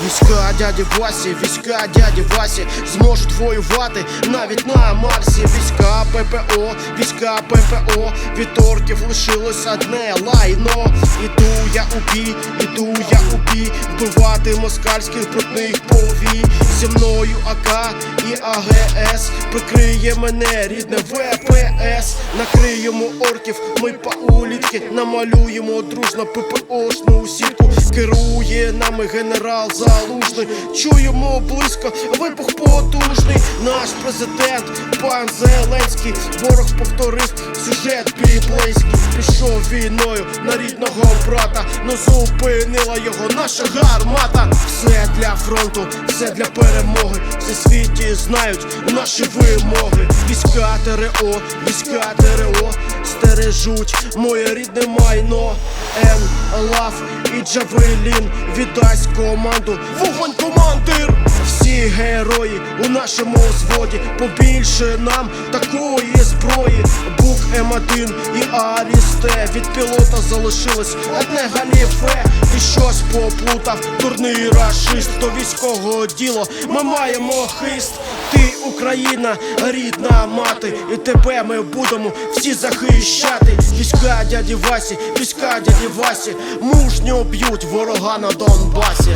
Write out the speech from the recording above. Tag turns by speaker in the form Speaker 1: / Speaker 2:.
Speaker 1: Війська дяді Васі, війська дяді Васі зможуть воювати навіть на Марсі. Війська ППО, війська ППО, від орків лишилось одне лайно. Іду я у бій, іду я у бій, вбивати москальських брудних повій. Зі мною АК і АГС прикриє мене рідне ВПС. Накриємо орків, ми паулітки, намалюємо дружно ППОшну сітку. Керує нами генерал Залужний. Чуємо близько, вибух потужний. Наш президент, пан Зеленський. Ворог повторив сюжет біблейський. Пішов війною на рідного брата, но зупинила його наша гармата. Все для фронту, все для перемоги. Всі світі знають наші вимоги. Війська ТРО, війська ТРО стережуть моє рідне майно. Ен, Лав і Джавелін віддасть команду. Вогонь командир! Всі герої у нашому зводі. Побільше нам такої зброї. Бук М1 і Арісте. Від пілота залишилось одне галіфе. І щось поплутав, дурний рашист. До військового діло ми маємо хист. Ти Україна, рідна мати, і тебе ми будемо всі захищати. Війська дяді Васі, війська дяді Васі, мужньо б'ють ворога на Донбасі.